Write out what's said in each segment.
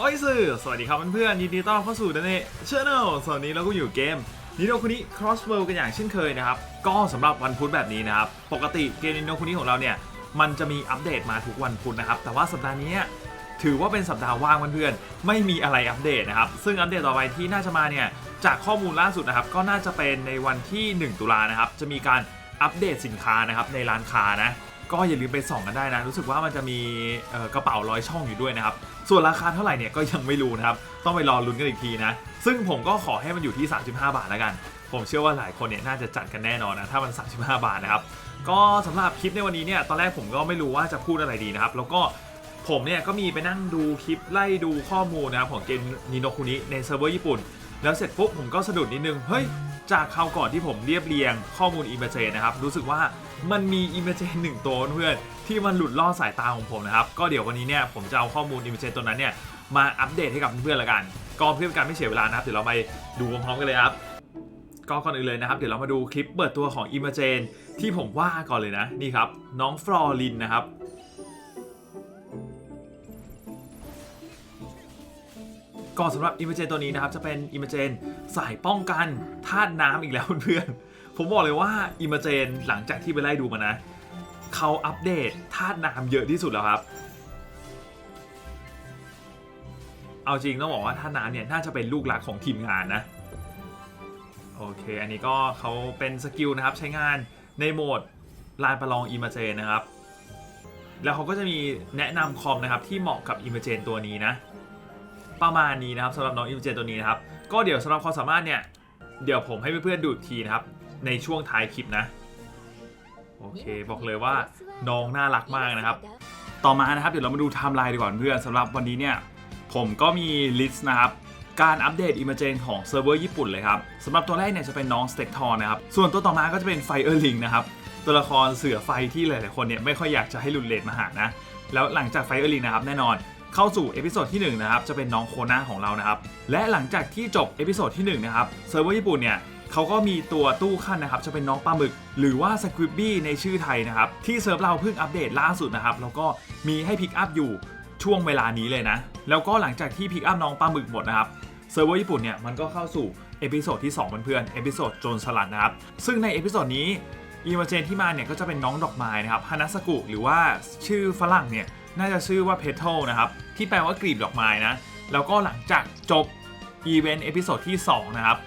โอ้ยสื่อ สวัสดีครับเพื่อนๆยินดีต้อนรับเข้าสู่ดันเน่ชแนลสวันนี้เราก็อยู่เกมนิโนคุนิ Crossworld กันอย่างเช่นเคยนะครับ ก็สำหรับวันพุธแบบนี้นะครับ ปกติเกมนิโนคุนิของเราเนี่ย มันจะมีอัปเดตมาทุกวันพุธนะครับ แต่ว่าสัปดาห์นี้ถือว่าเป็นสัปดาห์ว่างเพื่อนๆไม่มีอะไรอัปเดตนะครับ ซึ่งอัปเดตต่อไปที่น่าจะมาเนี่ย จากข้อมูลล่าสุดนะครับ ก็น่าจะเป็นในวันที่ 1 ตุลานะครับ จะมีการอัปเดตสินค้านะครับในร้านค้านะ ก็อย่าลืมไปส่องกันได้นะ รู้สึกว่ามันจะมีกระเป๋าร้อยช่องอยู่ด้วยนะครับ ส่วนราคาเท่าไหร่เนี่ยก็ยังไม่รู้นะครับ ต้องไปรอลุ้นกันอีกทีนะ ซึ่งผมก็ขอให้มันอยู่ที่ 35 บาทแล้วกัน ผมเชื่อว่าหลายคนเนี่ยน่าจะจัดกันแน่นอนนะถ้ามัน 35 บาทนะครับ ก็สำหรับคลิปในวันนี้เนี่ยตอนแรกผมก็ไม่รู้ว่าจะพูดอะไรดีนะครับ แล้วก็ผมเนี่ยก็มีไปนั่งดูคลิปไล่ดูข้อมูลนะครับของเกมนิโนคุนิในเซิร์ฟเวอร์ญี่ปุ่น แล้วเสร็จปุ๊บผมก็สะดุดนิดนึงเฮ้ย จากคราวก่อนที่ผมเรียบเรียงข้อมูลอิมเมจนะครับ รู้สึกว่ามันมีอิมเมจหนึ่งตัวเพื่อนที่มันหลุดล่อสายตาของผมนะครับ ก็เดี๋ยววันนี้เนี่ยผมจะเอาข้อมูลอิมเมจตัวนั้นเนี่ยมาอัปเดตให้กับเพื่อนๆละกันก็เพื่อเป็นการไม่เสียเวลานะครับเดี๋ยวเราไปดูพร้อมๆกันเลยครับก็ก่อนอื่นเลยนะครับ เดี๋ยวเรามาดูคลิปเปิดตัวของ i m a g e n ที่ผมว่าก่อนเลยนะนี่ครับน้องฟลอรินนะครับ ก่อนสำหรับ i m a g e n ตัวนี้นะครับจะเป็น i m a g e n สายป้องกันธาตุน้ำอีกแล้วเพื่อนผมบอกเลยว่า i m a g e n หลังจากที่ไปไล่ดูมานะเขาอัปเดตธาตุน้ำเยอะที่สุดแล้วครับ เอาจริงต้องบอกว่าธาตุน้ำเนี่ยน่าจะเป็นลูกหลักของทีมงานนะโอเค อันนี้ก็เขาเป็นสกิลนะครับใช้งานในโหมดลานประลองอิมเมจนนะครับ แล้วเขาก็จะมีแนะนำคอมนะครับที่เหมาะกับอิมเจนตัวนี้นะ ประมาณนี้นะครับสำหรับน้องอิมเจนตัวนี้นะครับ ก็เดี๋ยวสำหรับความสามารถเนี่ยเดี๋ยวผมให้เพื่อนๆดูทีนะครับ ในช่วงท้ายคลิปนะ โอเค บอกเลยว่าน้องน่ารักมากนะครับ ต่อมานะครับเดี๋ยวเรามาดูไทม์ไลน์ดีกว่าเพื่อนสำหรับวันนี้เนี่ยผมก็มีลิสต์นะครับการอัปเดตอิมเจนของเซิร์ฟเวอร์ญี่ปุ่นเลยครับสำหรับตัวแรกเนี่ยจะเป็นน้องสเต็กทอนนะครับ ส่วนตัวต่อมาก็จะเป็นไฟเออร์ลิงนะครับ ตัวละครเสือไฟที่หลาย ๆ คนเนี่ยไม่ค่อยอยากจะให้หลุดเลนมาหานะ แล้วหลังจากไฟเออร์ลิงนะครับแน่นอน เข้าสู่เอพิโซดที่1นะครับจะเป็นน้องโคนาของเรานะครับและหลังจากที่จบเอพิโซดที่1นะครับเซิร์ฟเวอร์ญี่ปุ่นเนี่ยเขาก็มีตัวตู้ขั้นนะครับจะเป็นน้องปลาหมึก หรือว่าสควิบบี้ในชื่อไทยนะครับที่เซิร์ฟเราเพิ่งอัปเดตล่าสุดนะครับแล้วก็มีให้พิกอัพอยู่ช่วงเวลานี้เลยนะ แล้วก็หลังจากที่พิกอัพน้องปลาหมึกหมดนะครับเซิร์ฟเวอร์ญี่ปุ่นเนี่ยมันก็เข้าสู่เอพิโซดที่2เพื่อนๆเอพิโซดโจนสลัดนะครับซึ่งในเอพิโซดนี้อีมาเจนที่มาเนี่ยก็จะเป็นน้องดอกไม้นะครับฮานาสกุหรือว่าชื่อฝรั่งเนี่ย น่าจะชื่อว่าเพท l นะครับ ที่แปลว่ากลีบดอกไม้นะ แล้วก็หลังจากจบอีเวนต์เอพิโซดที่ 2 นะครับ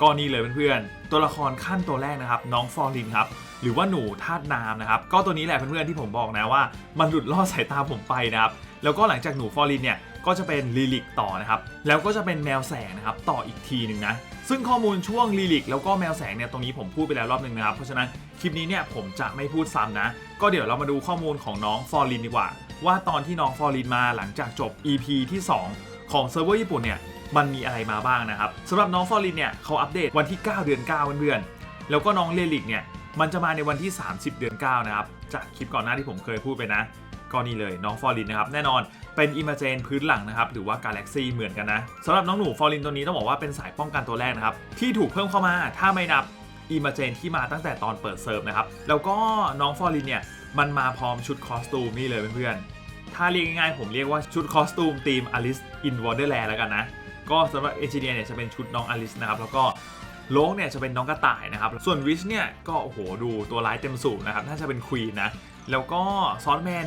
ก็นี่เลยเพื่อนๆ ตัวละครขั้นตัวแรกนะครับ น้องฟอร์ลินครับ หรือว่าหนูธาตุน้ำนะครับ ก็ตัวนี้แหละเพื่อนๆที่ผมบอกนะว่า มันหลุดล่อสายตาผมไปนะครับ แล้วก็หลังจากหนูฟอร์ลินเนี่ยก็จะเป็นลิลิกต่อนะครับ แล้วก็จะเป็นแมวแสงนะครับต่ออีกทีหนึ่งนะ ซึ่งข้อมูลช่วงลิลิกแล้วก็แมวแสงเนี่ยตรงนี้ผมพูดไปแล้วรอบหนึ่งนะครับ เพราะฉะนั้นคลิปนี้เนี่ยผมจะไม่พูดซ้ำนะ ก็เดี๋ยวเรามาดูข้อมูลของน้องฟอรินดีกว่า ว่าตอนที่น้องฟอร์ลินมาหลังจากจบ EP ที่ 2 ของเซิร์ฟเวอร์ญี่ปุ่นเนี่ยมันมีอะไรมาบ้างนะครับสำหรับน้องฟอร์ลินเนี่ยเขาอัปเดตวันที่ 9 เดือน9เพื่อนๆแล้วก็น้องเลลิกเนี่ยมันจะมาในวันที่ 30 เดือน 9 นะครับ จากคลิปก่อนหน้าที่ผมเคยพูดไปนะ ก็นี่เลยน้องฟอร์ลินนะครับ แน่นอนเป็นอิมเจนพื้นหลังนะครับ หรือว่ากาแล็กซี่เหมือนกันนะสำหรับน้องหนูฟอร์ลินตัวนี้ต้องบอกว่าเป็นสายป้องกันตัวแรกนะครับ ที่ถูกเพิ่มเข้ามาถ้าไม่นับอิมเจนที่มาตั้งแต่ตอนเปิดเซิร์ฟนะครับแล้วก็น้องฟอรินเนี่ย มันมาพร้อมชุดคอสตูมนี่เลยเพื่อนๆ ถ้าเรียกง่ายๆผมเรียกว่าชุดคอสตูมทีม Alice in Wonderland แล้วกันนะ ก็สำหรับเอนจิเนียร์เนี่ยจะเป็นชุดน้องอลิสนะครับ แล้วก็โลงเนี่ยจะเป็นน้องกระต่ายนะครับ ส่วนวิชเนี่ยก็โอ้โหดูตัวร้ายเต็มสูบนะครับ น่าจะเป็นควีนนะ แล้วก็ซอนแมน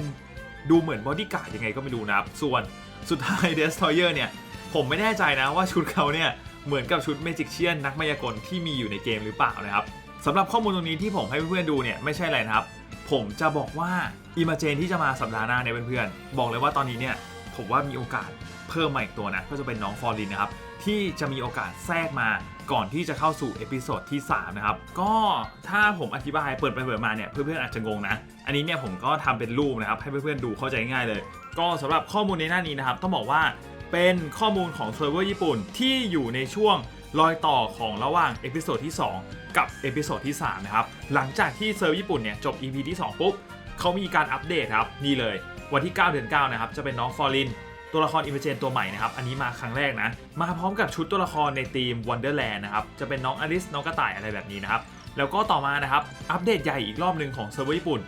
ดูเหมือนบอดี้การ์ดยังไงก็ไม่รู้นะครับ ส่วนสุดท้ายเดสทอยเออร์เนี่ยผมไม่แน่ใจนะว่าชุดเขาเนี่ยเหมือนกับชุดเมจิกเชียนนักมายากลที่มีอยู่ในเกมหรือเปล่านะครับสำหรับข้อมูลตรงนี้ที่ผมให้เพื่อนๆดูเนี่ยไม่ใช่อะไรนะครับ ผมจะบอกว่าอิมาเจนที่จะมาสัปดาห์หน้าเนี่ยเพื่อนๆบอกเลยว่าตอนนี้เนี่ยผมว่ามีโอกาสเพิ่มมาอีกตัวนะก็จะเป็นน้องฟอร์ลินนะครับที่จะมีโอกาสแทรกมาก่อนที่จะเข้าสู่เอพิโซดที่ 3 นะครับ ก็ถ้าผมอธิบายเปิดไปเปิดมาเนี่ยเพื่อนๆอาจจะงงนะ อันนี้เนี่ยผมก็ทำเป็นรูปนะครับ ให้เพื่อนๆดูเข้าใจง่ายเลย ก็สำหรับข้อมูลในหน้านี้นะครับ ต้องบอกว่าเป็นข้อมูลของเซิร์ฟเวอร์ญี่ปุ่นที่อยู่ในช่วง รอยต่อของระหว่างเอพิโซดที่ 2 กับเอพิโซดที่ 3 นะครับ หลังจากที่เซิร์ฟญี่ปุ่นเนี่ยจบ EP ที่ 2 ปุ๊บเขามีการอัปเดตครับ นี่เลย วันที่ 9 เดือน 9 นะครับ จะเป็นน้องฟอร์ลินตัวละครอิมเมจนตัวใหม่นะครับ อันนี้มาครั้งแรกนะ มาพร้อมกับชุดตัวละครในทีม Wonderland นด์นะครับ จะเป็นน้องอลิส น้องกระต่ายอะไรแบบนี้นะครับ แล้วก็ต่อมานะครับ อัปเดตใหญ่อีกรอบหนึ่งของเซิร์ฟเวอร์ญี่ปุ่น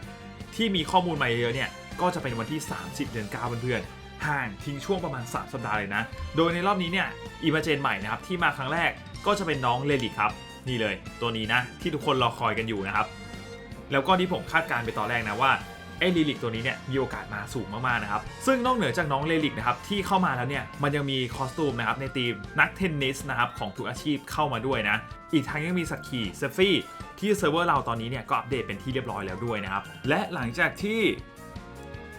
ที่มีข้อมูลมาเยอะเนี่ย ก็จะเป็นวันที่ 30 เดือน 9 เพื่อนๆ ห่างทิ้งช่วงประมาณ 3 สัปดาห์เลยนะ โดยในรอบนี้เนี่ยอิมเจนใหม่นะครับที่มาครั้งแรกก็จะเป็นน้องเลลิกครับ นี่เลย ตัวนี้นะที่ทุกคนรอคอยกันอยู่นะครับ แล้วก็ที่ผมคาดการณ์ไปตอนแรกนะว่าไอ้ลิลิกตัวนี้เนี่ยมีโอกาสมาสูงมากๆนะครับ ซึ่งนอกเหนือจากน้องเลลิกนะครับที่เข้ามาแล้วเนี่ยมันยังมีคอสตูมนะครับในทีมนักเทนนิสนะครับของทุกอาชีพเข้ามาด้วยนะ อีกทั้งยังมีสักขีเซฟฟี่ที่เซิร์ฟเวอร์เราตอนนี้เนี่ยก็อัปเดตเป็นที่เรียบร้อยแล้วด้วยนะครับ และหลังจากที่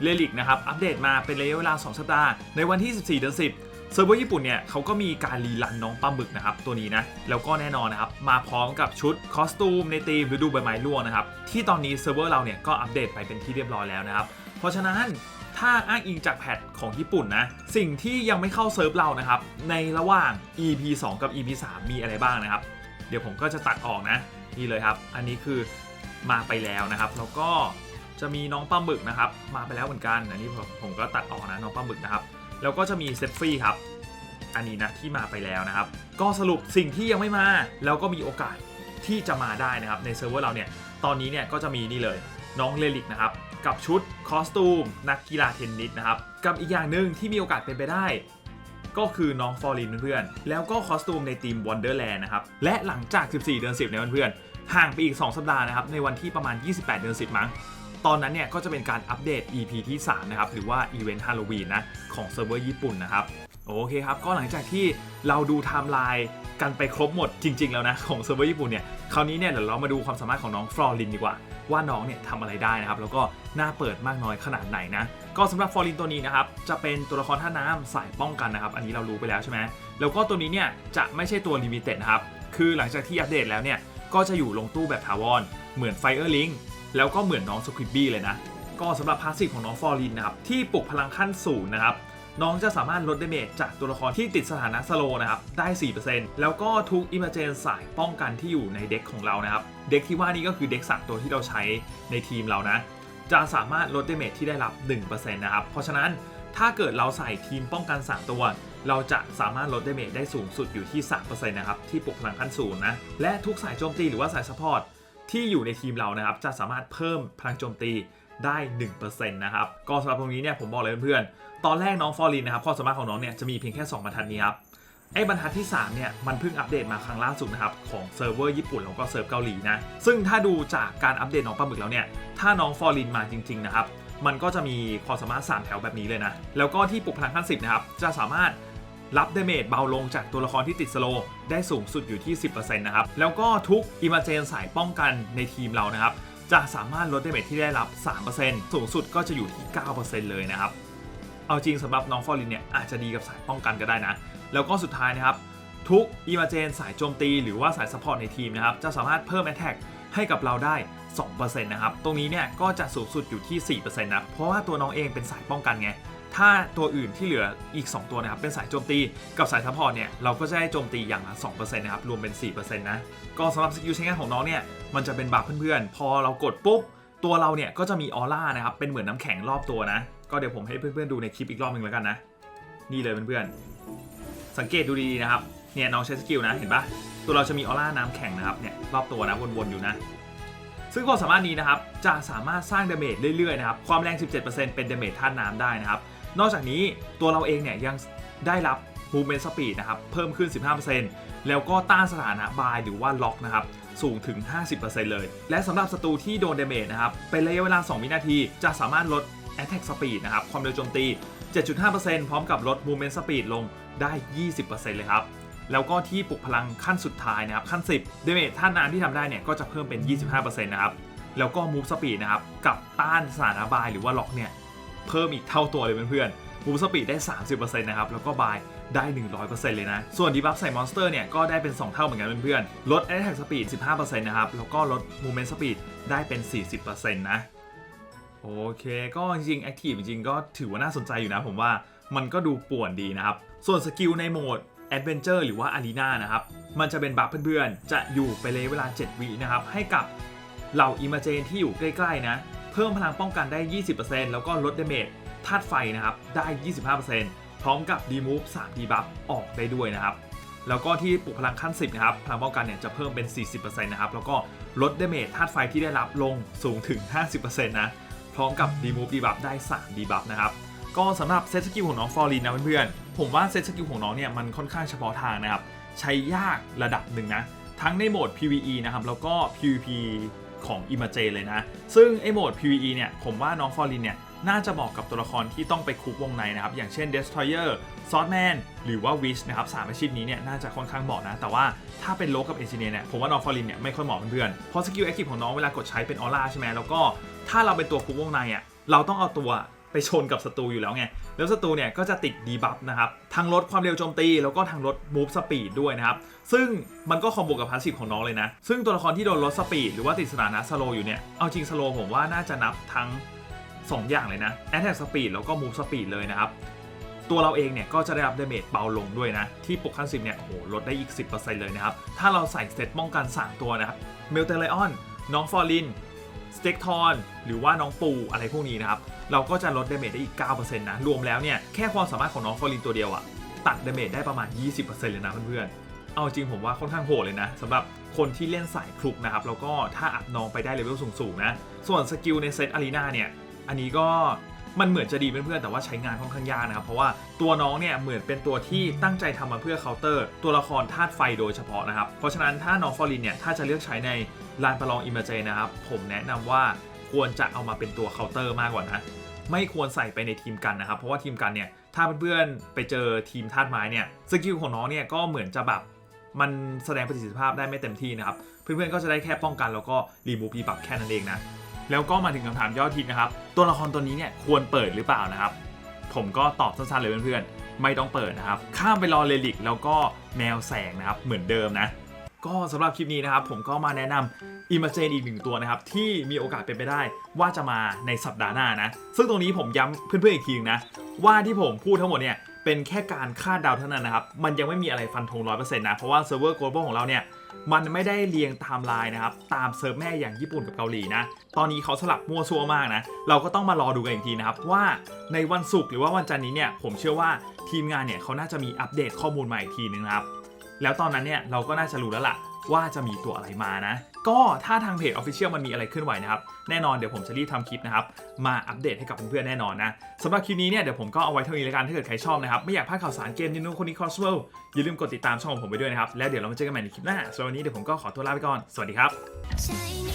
เลลิกนะครับอัปเดตมาเป็นระยะเวลา 2 สัปดาห์ ในวันที่ 14 เดือน 10 เซิร์ฟเวอร์ญี่ปุ่นเนี่ยเขาก็มีการรีรันน้องปลาหมึกนะครับตัวนี้นะ แล้วก็แน่นอนนะครับ มาพร้อมกับชุดคอสตูมในธีมฤดูใบไม้ร่วงนะครับ ที่ตอนนี้เซิร์ฟเวอร์เราเนี่ยก็อัปเดตไปเป็นที่เรียบร้อยแล้วนะครับ เพราะฉะนั้นถ้าอ้างอิงจากแพทของญี่ปุ่นนะ สิ่งที่ยังไม่เข้าเซิร์ฟเรานะครับ ในระหว่าง EP 2 กับ EP 3 มีอะไรบ้างนะครับ เดี๋ยวผมก็จะตัดออกนะ นี่เลยครับ อันนี้คือมาไปแล้วนะครับ แล้วก็ จะมีน้องปลาหมึกนะครับ มาไปแล้วเหมือนกัน อันนี้ผมก็ตัดออกนะน้องปลาหมึกนะครับ แล้วก็จะมีเซฟฟี่ครับ อันนี้นะที่มาไปแล้วนะครับ ก็สรุปสิ่งที่ยังไม่มา แล้วก็มีโอกาสที่จะมาได้นะครับในเซิร์ฟเวอร์เราเนี่ย ตอนนี้เนี่ยก็จะมีนี่เลยน้องเลลิกนะครับ กับชุดคอสตูม นักกีฬาเทนนิสนะครับ กับอีกอย่างหนึ่งที่มีโอกาสเป็นไปได้ก็คือน้องฟอร์ลินเพื่อนๆ แล้วก็คอสตูมในทีม Wonderland นะครับ และหลังจาก 14 เดือน 10 เนี่ยเพื่อนๆ ห่างไปอีก 2 สัปดาห์นะครับ ในวันที่ประมาณ 28 เดือน 10 มั้ง ตอนนั้นเนี่ยก็จะเป็นการอัปเดต EP ที่ 3 นะครับ หรือว่าอีเวนต์ฮาโลวีนนะ ของเซิร์ฟเวอร์ญี่ปุ่นนะครับ โอเคครับ ก็หลังจากที่เราดูไทม์ไลน์กันไปครบหมดจริง ๆ แล้วนะ ของเซิร์ฟเวอร์ญี่ปุ่นเนี่ย คราวนี้เนี่ยเดี๋ยวเรามาดูความสามารถของน้องฟลอรินดีกว่า ว่าน้องเนี่ยทำอะไรได้นะครับ แล้วก็น่าเปิดมากน้อยขนาดไหนนะ ก็สำหรับฟลอรินตัวนี้นะครับ จะเป็นตัวละครท่าน้ำสายป้องกันนะครับ อันนี้เรารู้ไปแล้วใช่ไหมแล้วก็ตัวนี้เนี่ยจะไม่ใช่ตัวลิมิเต็ดนะครับ คือหลังจากที่อัปเดตแล้วเนี่ย ก็จะอยู่ลงตู้แบบถาวร เหมือนไฟเออร์ลิง แล้วก็เหมือนน้องสควิบบี้เลยนะ ก็สำหรับพาสซีฟของน้องฟอร์ลินนะครับที่ปลุกพลังขั้นสูงนะครับน้องจะสามารถลดดเมจจากตัวละครที่ติดสถานะสโลนะครับ ได้ 4%แล้วก็ทุกอิมเมจนสายป้องกันที่อยู่ในเด็กของเรานะครับ เด็กที่ว่านี้ก็คือเด็กสักตัวที่เราใช้ในทีมเรานะ จะสามารถลดดเมจที่ได้รับ 1%นะครับ เพราะฉะนั้นถ้าเกิดเราใส่ทีมป้องกัน 3 ตัว เราจะสามารถลดดเมจได้สูงสุดอยู่ที่ 3%นะครับ ที่ปลุกพลังขั้นสูงนะ และทุกสายโจมตีหรือว่าสายซัพพอร์ต ที่อยู่ในทีมเรานะครับ จะสามารถเพิ่มพลังโจมตีได้ 1%นะครับ ก็สำหรับตรงนี้เนี่ยผมบอกเลยเพื่อนๆ ตอนแรกน้องฟอร์ลินนะครับความสามารถของน้องเนี่ยจะมีเพียงแค่ 2 บรรทัดนี้ครับ ไอ้บรรทัดที่ 3 เนี่ย มันเพิ่งอัปเดตมาครั้งล่าสุดนะครับ ของเซิร์ฟเวอร์ญี่ปุ่นแล้วก็เซิร์ฟเกาหลีนะ ซึ่งถ้าดูจากการอัปเดตน้องปลาหมึกแล้วเนี่ย ถ้าน้องฟอร์ลินมาจริง ๆ นะครับ มันก็จะมีความสามารถ 3 แถวแบบนี้เลยนะ แล้วก็ที่ปลุกพลังขั้น10นะครับ จะสามารถ รับดเมจเบาลงจากตัวละครที่ติดสโลได้สูงสุดอยู่ที่ 10%นะครับ แล้วก็ทุกอิมเจนสายป้องกันในทีมเรานะครับ จะสามารถลดดเมจที่ได้รับ 3%สูงสุดก็จะอยู่ที่ 9%เลยนะครับ เอาจริงสำหรับน้องฟอร์ลินเนี่ยอาจจะดีกับสายป้องกันก็ได้นะ แล้วก็สุดท้ายนะครับ ทุกอีมาเจนสายโจมตี หรือว่าสายซัพพอร์ตในทีมนะครับจะสามารถเพิ่ม Attack ให้กับเราได้2%นะครับ ตรงนี้เนี่ยก็จะสูงสุดอยู่ที่ 4%นะ เพราะว่าตัวน้องเองเป็นสายป้องกันไง ถ้าตัวอื่นที่เหลืออีก 2 ตัวนะครับ เป็นสายโจมตีกับสายซัพพอร์ตเนี่ย เราก็จะได้โจมตีอย่างละ2%นะครับ รวมเป็น 4%นะ ก็สำหรับสกิลใช้งานของน้องเนี่ย มันจะเป็นบัฟเพื่อนๆ พอเรากดปุ๊บ ตัวเราเนี่ย ก็จะมีออร่านะครับ เป็นเหมือนน้ำแข็งรอบตัวนะ ก็เดี๋ยวผมให้เพื่อนๆดูในคลิปอีกรอบหนึ่งแล้วกันนะ นี่เลยเพื่อนๆ สังเกตดูดีๆนะครับ เนี่ยน้องใช้สกิลนะ เห็นปะตัวเราจะมีออร่าน้ำแข็งนะครับเนี่ยรอบตัวนะวนๆอยู่นะซึ่งความสามารถนี้นะครับจะสามารถสร้างดาเมจเรื่อยๆนะครับความแรง 17%เป็นดาเมจธาน้ำได้นะครับ นอกจากนี้ตัวเราเองเนี่ยยังได้รับ movement speed นะครับเพิ่มขึ้น 15%แล้วก็ต้านสถานะบายหรือว่าล็อกนะครับสูงถึง 50%เลย และสำหรับศัตรูที่โดนเดเมจนะครับเป็นระยะเวลา 2 วินาที จะสามารถลด attack speed นะครับความเร็วโจมตี 7.5%พร้อมกับลด movement speed ลงได้ 20%เลยครับแล้วก็ที่ปลุกพลังขั้นสุดท้ายนะครับขั้น 10 เดเมจท่านน้ำที่ทำได้เนี่ยก็จะเพิ่มเป็น 25%นะครับ แล้วก็ move speed นะครับ กับต้านสถานะบายหรือว่าล็อกเนี่ย เพิ่มอีกเท่าตัวเลยเพื่อนๆมูสปีดได้ 30%นะครับ แล้วก็บายได้ 100%เลยนะ ส่วนดีบัฟใส่มอนสเตอร์เนี่ย ก็ได้เป็น 2 เท่าเหมือนกันเพื่อนๆ ลด Attack Speed 15%นะครับ แล้วก็ลด Movement Speed ได้เป็น 40%นะ โอเค ก็จริงๆ Active จริงๆก็ถือว่าน่าสนใจอยู่นะ ผมว่ามันก็ดูป่วนดีนะครับ ส่วนสกิลในโหมด Adventure หรือว่า Arena นะครับ มันจะเป็นบัฟเพื่อนๆ จะอยู่ไปเลยเวลา 7 วินะครับ ให้กับเหล่าอิมเมจนที่อยู่ใกล้ๆนะ เพิ่มพลังป้องกันได้ 20%แล้วก็ลดดเมจธาตุไฟนะครับได้ 25%พร้อมกับ Remove 3 Debuff ออกได้ด้วยนะครับแล้วก็ที่ปลุกพลังขั้น 10 นะครับ พลังป้องกันเนี่ยจะเพิ่มเป็น 40%นะครับ แล้วก็ลดดเมจธาตุไฟที่ได้รับลงสูงถึง 50%นะ พร้อมกับ Remove Debuff ได้3 Debuff นะครับ ก็สำหรับเซตสกิลของน้องฟอร์ลินนะเพื่อนๆ ผมว่าเซตสกิลของน้องเนี่ยมันค่อนข้างเฉพาะทางนะครับ ใช้ยากระดับหนึ่งนะ ทั้งในโหมด PVE นะครับ แล้วก็ PVP ของ i m a g e เลยนะ ซึ่งไอโหมด PVE เนี่ย ผมว่าน้องฟอร์ลินเนี่ยน่าจะเหมาะกับตัวละครที่ต้องไปคุกวงในนะครับ อย่างเช่น Destroyer Swordman หรือว่า Witch นะครับสามอาชีพนี้เนี่ยน่าจะค่อนข้างเหมาะนะ แต่ว่าถ้าเป็นโลกับเอนจิเนียร์เนี่ยผมว่าน้องฟอร์ลินเนี่ยไม่ค่อยเหมาะเพื่อนเพราะสกิลแอคทีฟของน้องเวลากดใช้เป็นออร่าใช่ไหมแล้วก็ถ้าเราเป็นตัวคุกวงในอะเราต้องเอาตัว ไปชนกับศัตรูอยู่แล้วไง แล้วศัตรูเนี่ยก็จะติดดีบัฟนะครับ ทั้งลดความเร็วโจมตี แล้วก็ทั้งลดมูฟสปีดด้วยนะครับ ซึ่งมันก็คอมโบกับพาสซีฟของน้องเลยนะ ซึ่งตัวละครที่โดนลดสปีดหรือว่าติดสถานะสโลอยู่เนี่ย เอาจริงสโลผมว่าน่าจะนับทั้ง 2 อย่างเลยนะ Attack Speed แล้วก็ Move Speed เลยนะครับ ตัวเราเองเนี่ยก็จะได้รับเดเมจเบาลงด้วยนะ ที่ปกขั้น10เนี่ยโอ้โหลดได้อีก 10%เลยนะครับ ถ้าเราใส่เซตป้องกัน3ตัวนะครับ เมลเทเลออน น้องฟอรลิน สเต็กทอนหรือว่าน้องปูอะไรพวกนี้นะครับ เราก็จะลดดาเมจได้อีก 9%นะ รวมแล้วเนี่ย แค่ความสามารถของน้องฟอร์ลินตัวเดียวอะตัดดาเมจได้ประมาณ 20%เลยนะเพื่อนๆ เอาจริงผมว่าค่อนข้างโหดเลยนะสำหรับคนที่เล่นสายคลุกนะครับ แล้วก็ถ้าอัดน้องไปได้เลเวลสูงๆนะ ส่วนสกิลในเซตอารีนาเนี่ยอันนี้ก็ มันเหมือนจะดีเพื่อนๆแต่ว่าใช้งานค่อนข้างยากนะครับเพราะว่าตัวน้องเนี่ยเหมือนเป็นตัวที่ตั้งใจทำมาเพื่อเคาน์เตอร์ ตัวละครธาตุไฟโดยเฉพาะนะครับเพราะฉะนั้นถ้าน้องฟอร์ลินเนี่ยถ้าจะเลือกใช้ในลานประลองอิมเมจนะครับผมแนะนำว่าควรจะเอามาเป็นตัวเคาน์เตอร์มากกว่านะไม่ควรใส่ไปในทีมกันนะครับ เพราะว่าทีมกันเนี่ยถ้าเพื่อนๆไปเจอทีมธาตุไม้เนี่ยสกิลของน้องเนี่ยก็เหมือนจะแบบมันแสดงประสิทธิภาพได้ไม่เต็มที่นะครับ เพื่อนๆก็จะได้แค่ป้องกันแล้วก็รีมูฟดีบัฟแค่นั้นเองนะ แล้วก็มาถึงคำถามยอดฮิตนะครับ ตัวละครตัวนี้เนี่ยควรเปิดหรือเปล่านะครับ ผมก็ตอบสั้นๆเลยเพื่อนๆ ไม่ต้องเปิดนะครับ ข้ามไปรอเลลิกแล้วก็แนวแสงนะครับ เหมือนเดิมนะ ก็สำหรับคลิปนี้นะครับ ผมก็มาแนะนำอิมเมจนอีกหนึ่งตัวนะครับ ที่มีโอกาสเป็นไปได้ว่าจะมาในสัปดาห์หน้านะ ซึ่งตรงนี้ผมย้ำเพื่อนๆอีกทีนึงนะ ว่าที่ผมพูดทั้งหมดเนี่ยเป็นแค่การคาดเดาเท่านั้นนะครับ มันยังไม่มีอะไรฟันธงร้อยเปอร์เซ็นต์นะ เพราะว่าเซิร์ฟเวอร์ global ของเราเนี่ย มันไม่ได้เรียงไทม์ไลน์นะครับ ตามเซิร์ฟแม่อย่างญี่ปุ่นกับเกาหลีนะ ตอนนี้เขาสลับมั่วซั่วมากนะ เราก็ต้องมารอดูกันอีกทีนะครับ ว่าในวันศุกร์หรือว่าวันจันทร์นี้เนี่ย ผมเชื่อว่าทีมงานเนี่ยเขาน่าจะมีอัปเดตข้อมูลมาอีกทีนึงนะครับ แล้วตอนนั้นเนี่ยเราก็น่าจะรู้แล้วล่ะ ว่าจะมีตัวอะไรมานะ ก็ถ้าทางเพจ Official มันมีอะไรเคลื่อนไหวนะครับ แน่นอนเดี๋ยวผมจะรีบทำคลิปนะครับ มาอัปเดตให้กับเพื่อนๆแน่นอนนะสำหรับคลิปนี้เนี่ยเดี๋ยวผมก็เอาไว้เท่านี้แล้วกันถ้าเกิดใครชอบนะครับ ไม่อยากพลาดข่าวสารเกมนินูคนนี้คอสเวลอย่าลืมกดติดตามช่องของผมไปด้วยนะครับแล้วเดี๋ยวเรามาเจอกันใหม่ในคลิปหน้าสำหรับวันนี้เดี๋ยวผมก็ขอตัวลาไปก่อนสวัสดีครับ